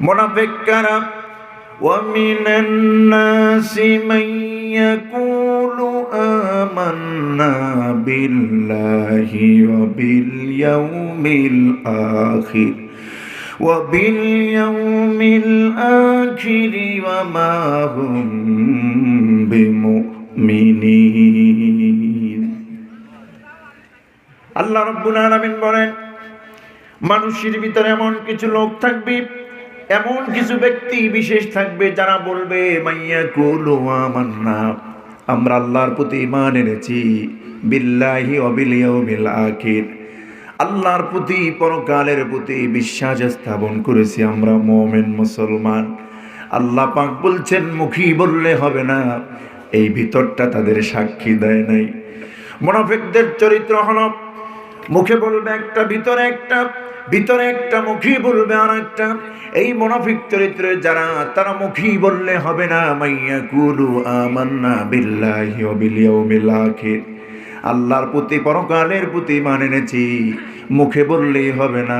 মোনাফেক কারা ومن الناس من يقول آمنا بالله وباليوم الآخر وباليوم الآخر وما هم بمؤمنين আল্লাহ রব্বুল আলামিন বলেন মানুষের ভিতরে এমন কিছু লোক থাকবে এমন কিছু ব্যক্তি বিশেষ থাকবে যারা বলবে, মাইয়া কুলু আমান্না আমরা আল্লাহর প্রতি ইমান এনেছি, বিল্লাহি অবিলিয়মিল আখির। আল্লাহর প্রতি পরকালের প্রতি বিশ্বাস স্থাপন করেছি আমরা, মোমেন, মুসলমান। আল্লাহ পাক বলছেন, মুখী বললে হবে না। এই ভিতরটা তাদের সাক্ষী দেয় নাই। মোনাফেকদের চরিত্র হলো, মুখে বলবে একটা, ভিতরে একটা। ভিতরে একটা মুখী বলবে আর একটা। এই মোনাফিক চরিত্রে যারা, তারা মুখী বললে হবে না, মাইয়া কুলু আমান্না বিল্লাহি ওয়া বিল ইয়াউমিল আখির। আল্লাহর প্রতি পরকালের প্রতি মানে এনেছি, মুখে বললেই হবে না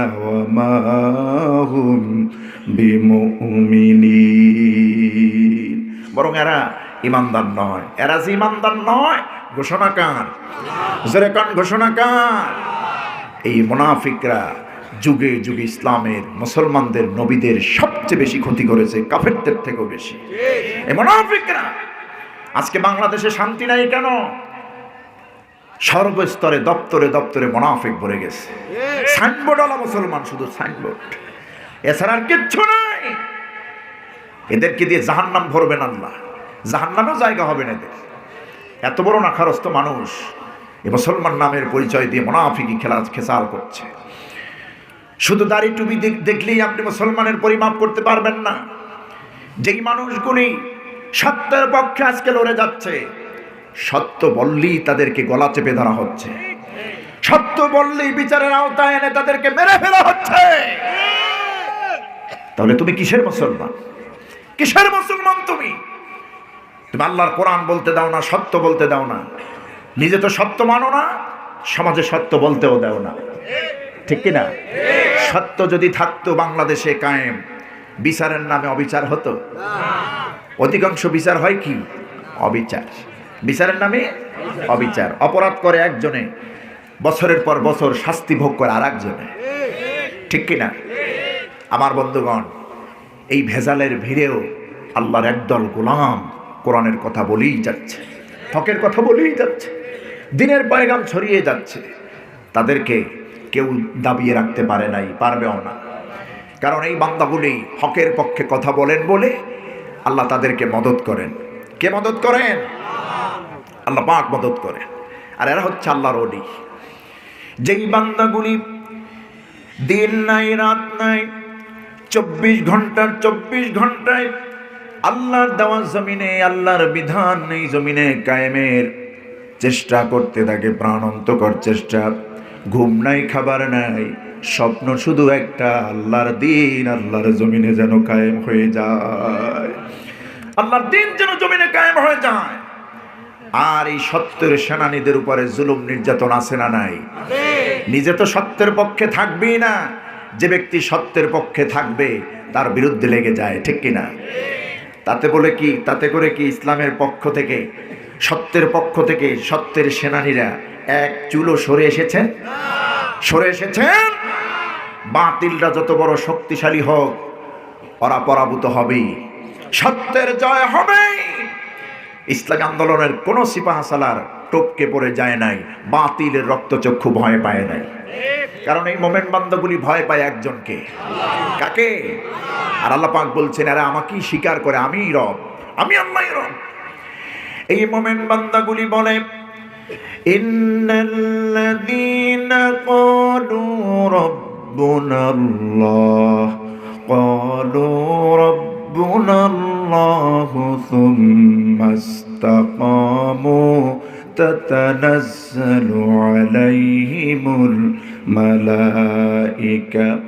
বরং এরা ইমানদার নয়। এরা যে ইমানদার নয়, ঘোষণাকার। কান, ঘোষণাকার। এই মুনাফিকরা যুগে যুগে ইসলামের মুসলমানদের, নবীদের সবচেয়ে বেশি ক্ষতি করেছে কাফেরদের থেকেও বেশি। আজকে বাংলাদেশে শান্তি নাই কেন? সর্বস্তরে দপ্তরে দপ্তরে মোনাফিক ভরে গেছে। সাইনবোর্ড আলা মুসলমান শুধু সাইনবোর্ড। এছাড়া আর কিচ্ছু নাই। এদেরকে দিয়ে জাহান্নাম ভরবেন আল্লাহ। জাহান্নামেও জায়গা হবে না এদের। এত বড় নাখারস্ত মানুষ এ মুসলমান নামের পরিচয় দিয়ে মোনাফিকি খেলা খেসাল করছে। শুধু দাড়ি টুপি দেখ- দেখলেই আপনি মুসলমানের পরিমাপ করতে পারবেন না। যেই মানুষগুলি সত্যের পক্ষে আজকে লড়ে যাচ্ছে, সত্য বললেই তাদেরকে গলা চেপে ধরা হচ্ছে। সত্য বললেই বিচারের আওতায় এনে তাদেরকে মেরে ফেলা হচ্ছে। তাহলে তুমি কিসের মুসলমান? কিসের মুসলমান তুমি? তুমি আল্লাহর কোরআন বলতে দাও না, সত্য বলতে দাও না। নিজে তো সত্য মানো না, সমাজে সত্য বলতেও দাও না। ঠিক কিনা? সত্য যদি থাকতো বাংলাদেশে কায়েম, বিচারের নামে অবিচার হতো? অধিকাংশ বিচার হয় কি? অবিচার। বিচারের নামে অবিচার। অপরাধ করে একজনে, বছরের পর বছর শাস্তি ভোগ করে আর একজনে ঠিক কিনা? আমার বন্ধুগণ, এই ভেজালের ভিড়েও আল্লাহর একদল গোলাম কোরআনের কথা বলেই যাচ্ছে। হকের কথা বলেই যাচ্ছে। দিনের পয়গাম ছড়িয়ে যাচ্ছে। তাদেরকে কেউ দাবিয়ে রাখতে পারে নাই, পারবেও না। কারণ এই বান্দাগুলি হকের পক্ষে কথা বলেন বলে আল্লাহ তাদেরকে মদত করেন। কে মদত করেন? আল্লাহ পাক মদত করেন। আর এরা হচ্ছে আল্লাহর অলি যেই বান্দাগুলি দিন নাই, রাত নাই, চব্বিশ ঘণ্টার চব্বিশ ঘন্টায় আল্লাহর দেওয়া জমিনে, আল্লাহর বিধান এই জমিনে কায়েমের চেষ্টা করতে থাকে প্রাণান্তকর চেষ্টা। ঘুম নাই, খাবার নাই, স্বপ্ন শুধু একটা, আল্লাহর দিন, আল্লাহর জমিনে যেন কায়েম হয়ে যায়। আল্লাহর দিন যেন জমিনে কায়েম হয়ে যায়। আর এই সত্যের সেনানীদের উপরে জুলুম নির্যাতন আছে না নাই? নিজে তো সত্যের পক্ষে থাকবেই না। যে ব্যক্তি সত্যের পক্ষে থাকবে, তার বিরুদ্ধে লেগে যায়, ঠিক কিনা তাতে বলে কি, তাতে করে কি ইসলামের পক্ষ থেকে, সত্যের পক্ষ থেকে সত্যের সেনানীরা এক চুলো সরে এসেছেন। সরে এসেছেন। বাতিলরা যত বড় শক্তিশালী হোক ওরা পরাভূত হবেই। সত্যের জয় হবে ইসলামী আন্দোলনের কোনো সিপাহাসালার টপকে পড়ে যায় নাই। বাতিলের রক্তচক্ষু ভয় পায় নাই। কারণ এই মোমেন্ট বান্ধবগুলি ভয় পায় একজনকে। কাকে? আর আল্লাহ পাক বলছেন, এরা আমাকেই স্বীকার করে, আমিই রব। আমি আল্লাহ রব। এই মোমেন্ট বান্দাগুলি বলে إن الذين قالوا ربنا الله قالوا ربنا الله ثم استقاموا تتنزل عليهم الملائكة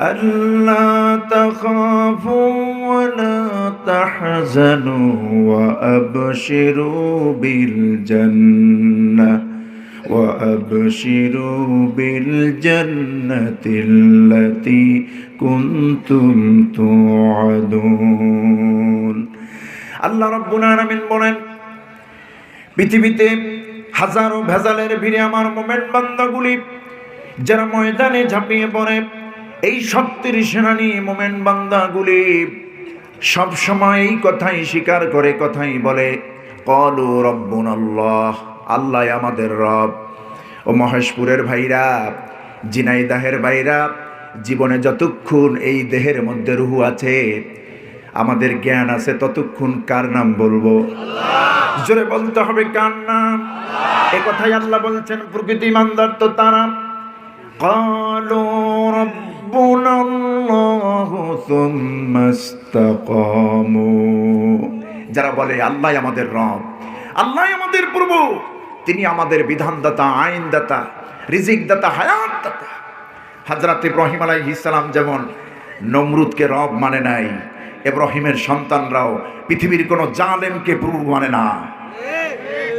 ألا تخافوا ولا تحزنوا وأبشروا بالجنة وأبشروا بالجنة التي كنتم توعدون আল্লাহ রব্বুল আলামিন বলেন পৃথিবীতে হাজারো ভেজালের ভিড়ে আমার মোমেন্ট বান্দাগুলি যারা ময়দানে ঝাঁপিয়ে পড়ে এই সত্যের সেনানি মোমেন্ট বান্দাগুলি সব সময় কথাই স্বীকার করে, কথাই বলে। কলু রব্বুন আল্লাহ আল্লাহ আমাদের রব। ও মহেশপুরের ভাইরা জিনাইদাহের ভাইরা, জীবনে যতক্ষণ এই দেহের মধ্যে রুহু আছে, আমাদের জ্ঞান আছে, ততক্ষণ কার নাম বলব? জোরে বলতে হবে কার নাম? এ কথাই আল্লাহ বলছেন, প্রকৃতি মান্দার তো তারা। কলো রব্ব ربنا الله ثم استقاموا যারা বলে আল্লাহ আমাদের রব আল্লাহ আমাদের প্রভু তিনি আমাদের বিধানদাতা আইনদাতা রিজিক দাতা হায়াত দাতা হাজরাত ইব্রাহিম আলাইহিস সালাম যেমন নমরুদকে রব মানে নাই ইব্রাহিমের সন্তানরাও পৃথিবীর কোনো জালেমকে প্রভু মানে না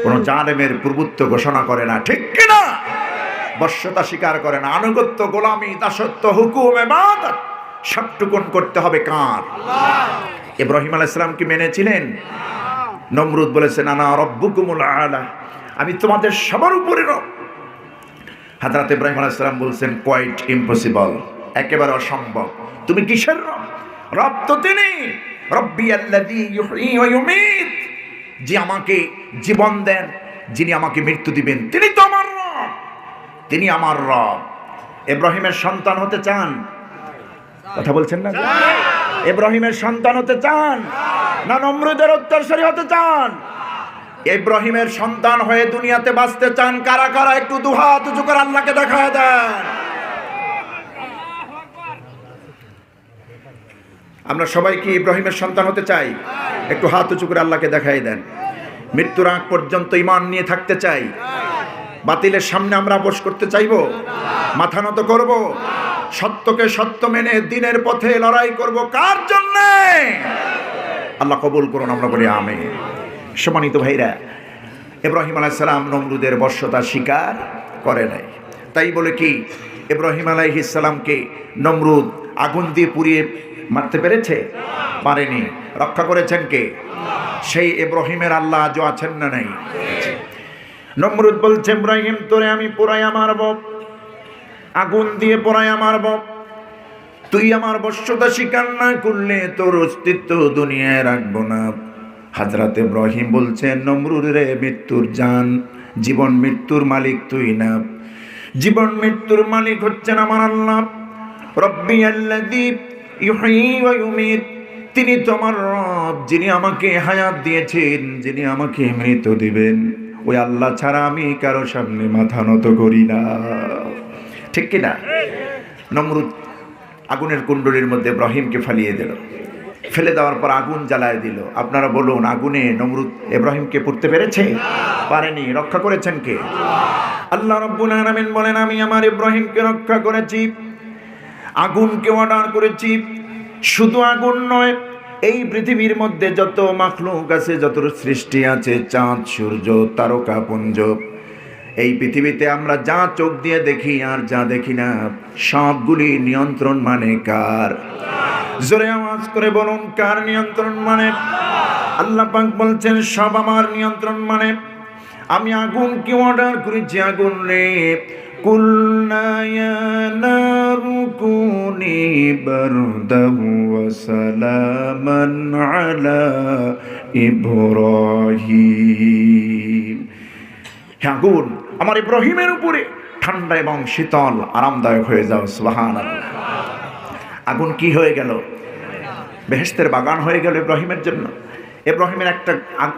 কোনো জালেমের প্রভুত্ব ঘোষণা করে না ঠিক কিনা বশ্যতা স্বীকার করে না। আনুগত্য গোলামি দাসত্ব হুকুম এবাদত সবটুকুন করতে হবে কার? ইব্রাহিম আলাইসালাম কি মেনেছিলেন? নমরুদ বলেছেন আনা রব্বুকুমুল আলা। আমি তোমাদের সবার উপরে রব। হাজরাত ইব্রাহিম আলাইসালাম বলছেন কোয়াইট ইম্পসিবল একেবারে অসম্ভব। তুমি কিসের রব? রব তো তিনি। রব্বি ইউমীত। যে আমাকে জীবন দেন যিনি আমাকে মৃত্যু দিবেন তিনি তো তিনি আমার রব। ইব্রাহিমের সন্তান হতে চান। কথা বলছেন না? এব্রাহিমের সন্তান হতে চান। না নমরুদের উত্তরসরি হতে চান? ইব্রাহিমের সন্তান হয়ে দুনিয়াতে বাঁচতে চান কারা কারা? একটু দুহাত উঁচু করে আল্লাহকে দেখায় দেন। আমরা সবাই কি ইব্রাহিমের সন্তান হতে চাই? একটু হাত উঁচু করে আল্লাহকে দেখাই দেন। মৃত্যুর আগ পর্যন্ত ইমান নিয়ে থাকতে চাই। বাতিলের সামনে আমরা বস করতে চাইব। মাথা নত করব। সত্যকে সত্য মেনে দিনের পথে লড়াই করব। কার জন্য? আল্লাহ কবুল করুন, আমরা বলি আমে সম্মানিত ভাইরা, ইব্রাহিম আলাইসালাম নমরুদের বর্ষতা স্বীকার করে নাই। তাই বলে কি, ইব্রাহিম আলাইহিসালামকে নমরুদ আগুন দিয়ে পুড়িয়ে মারতে পেরেছে? পারেনি। রক্ষা করেছেন কে? সেই ইব্রাহিমের আল্লাহ আজও আছেন না নাই? নমরুদ বলছে, ইব্রাহিম, তোরে আমি পোড়াইয়া মারব আগুন দিয়ে পোড়াইয়া মারব তুই আমার বশ্যতা স্বীকার না করলে তোর অস্তিত্ব দুনিয়ায় রাখব না। হাজরাতে ইব্রাহিম বলছেন নমরুদ রে, মৃত্যুর জান। জীবন মৃত্যুর মালিক তুই না। জীবন মৃত্যুর মালিক হচ্ছেন আমার আল্লাহ। রব্বি ওয়া ইউমীত। তিনি তোমার রব, যিনি আমাকে হায়াত দিয়েছেন, যিনি আমাকে মৃত দিবেন। ওই আল্লাহ ছাড়া আমি কারও সামনে মাথা নত করি না। ঠিক কিনা? নমরুদ আগুনের কুণ্ডলীর মধ্যে ইব্রাহিমকে ফালিয়ে দিল। ফেলে দেওয়ার পর আগুন জ্বালায় দিল। আপনারা বলুন, আগুনে নমরুদ ইব্রাহিমকে পড়তে পেরেছে? পারেনি। রক্ষা করেছেন কে? আল্লাহ রব্বুল আলামিন বলেন, আমি আমার ইব্রাহিমকে রক্ষা করেছি। আগুনকে অর্ডার করেছি। শুধু আগুন নয় এই পৃথিবীর মধ্যে যত মাখলুক আছে, যত সৃষ্টি আছে, চাঁদ, সূর্য, তারকা, পুঞ্জ, এই পৃথিবীতে আমরা যা চোখ দিয়ে দেখি আর যা দেখি না, সবগুলি নিয়ন্ত্রণ মানে কার? জোরে আওয়াজ করে বলুন, কার নিয়ন্ত্রণ মানে? আল্লাহ পাক বলছেন, সব আমার নিয়ন্ত্রণ মানে। আমি আগুন কি অর্ডার করেছি? আগুন রে। ইয়া নারু কুনি বারদাম ওয়া সালামান আলা ইব্রাহিম হে আগুন আমার ইব্রাহিমের উপরে ঠান্ডা এবং শীতল, আরামদায়ক হয়ে যাও সুবাহান আগুন কি হয়ে গেল? বেহেস্তের বাগান হয়ে গেল ইব্রাহিমের জন্য। ইব্রাহিমের একটা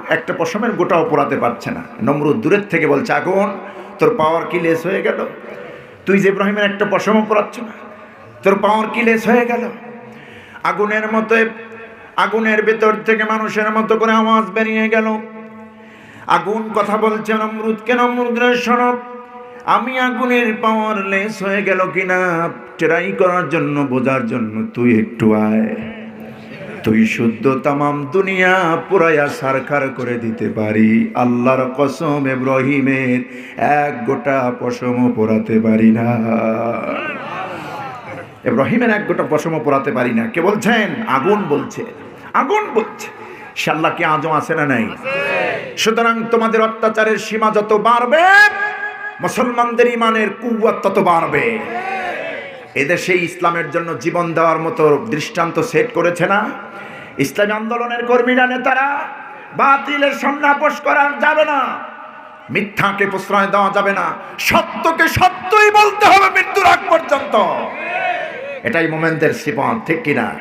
একটা পশমের গোটাও পোড়াতে পারছে না। নমরুদ দূরের থেকে বলছে, আগুন তোর পাওয়ার কি লেস হয়ে গেল? তুই যে ইব্রাহিমের একটা পশমও পোড়াচ্ছ না, তোর পাওয়ার কি লেস হয়ে গেল? আগুনের মতো, আগুনের ভেতর থেকে মানুষের মতো করে আওয়াজ বেরিয়ে গেল। আগুন কথা বলছে নমরুদকে নমরুদের সনব আমি আগুনের পাওয়ার লেস হয়ে গেল কিনা? ট্রাই করার জন্য, বোঝার জন্য তুই একটু আয়। এতই শুদ্ধ তামাম দুনিয়া পুরাইয়া সারখার করে দিতে পারি। আল্লাহর কসম ইব্রাহিমের এক গোটা পশম পোড়াতে পারি না। ইব্রাহিমের এক গোটা পশম পোড়াতে পারি না। কে বলছেন? আগুন বলছে। আগুন বলছে। আল্লাহ কি আজও আছে না নাই? সুতরাং তোমাদের অত্যাচারের সীমা যত বাড়বে, মুসলমানদের ইমানের কুয়াত তত বাড়বে। এদেশে ইসলামের জন্য জীবন দেওয়ার মতো দৃষ্টান্ত সেট করেছে না। ইসলামী আন্দোলনের কর্মীরা, নেতারা, বাতিলের সামনে আপোষ করা যাবে না। মিথ্যাকে প্রশ্রয় দেওয়া যাবে না। সত্যকে সত্যই বলতে হবে মৃত্যুর আগ পর্যন্ত। এটাই মোমেন্টের সিপন ঠিক কিনা?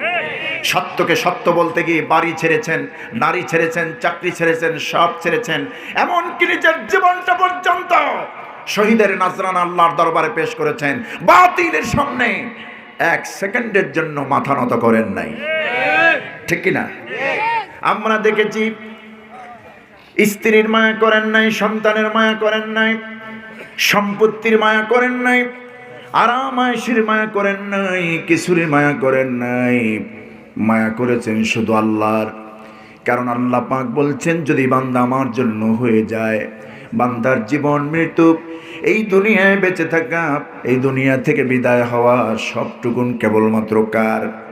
সত্যকে সত্য বলতে গিয়ে বাড়ি ছেড়েছেন, নারী ছেড়েছেন, চাকরি ছেড়েছেন, সব ছেড়েছেন, এমনকি নিজের জীবনটা পর্যন্ত শহীদের নাজরান আল্লাহর দরবারে পেশ করেছেন। বাতিলের সামনে এক সেকেন্ডের জন্য মাথা নত করেন নাই। ঠিক কিনা? আমরা দেখেছি, স্ত্রীর মায়া করেন নাই, সন্তানের মায়া করেন নাই, সম্পত্তির মায়া করেন নাই আরাম আয়েসের মায়া করেন নাই কিছুর মায়া করেন নাই। মায়া করেছেন শুধু আল্লাহর। কারণ আল্লাহ পাক বলছেন, যদি বান্দা আমার জন্য হয়ে যায় বান্দার জীবন মৃত্যু। এই দুনিয়ায় বেঁচে থাকা, এই দুনিয়া থেকে বিদায় হওয়া সবটুকুন কেবলমাত্র কার?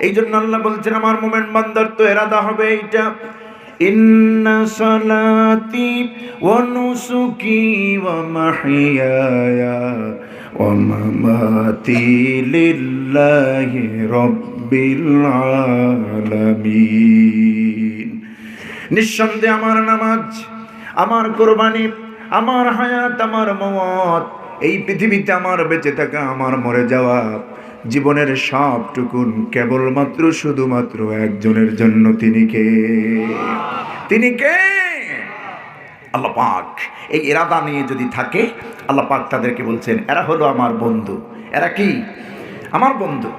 এই জন্য আল্লাহ বলছেন, আমার মোমেন্ট বান্দার তো এরাদা হবে এইটা। লিল্লাহি নিঃসন্দেহে আমার নামাজ আমার কোরবানি, আমার হায়াত, আমার মত এই পৃথিবীতে আমার বেঁচে থাকা, আমার মরে যাওয়া, জীবনের সবটুকুন কেবলমাত্র, শুধুমাত্র একজনের জন্য তিনি কে? তিনি কে? আল্লাহ পাক, এই এরাদা নিয়ে যদি থাকে, আল্লাহ পাক তাদেরকে বলছেন, এরা হলো আমার বন্ধু। এরা কি? আমার বন্ধু।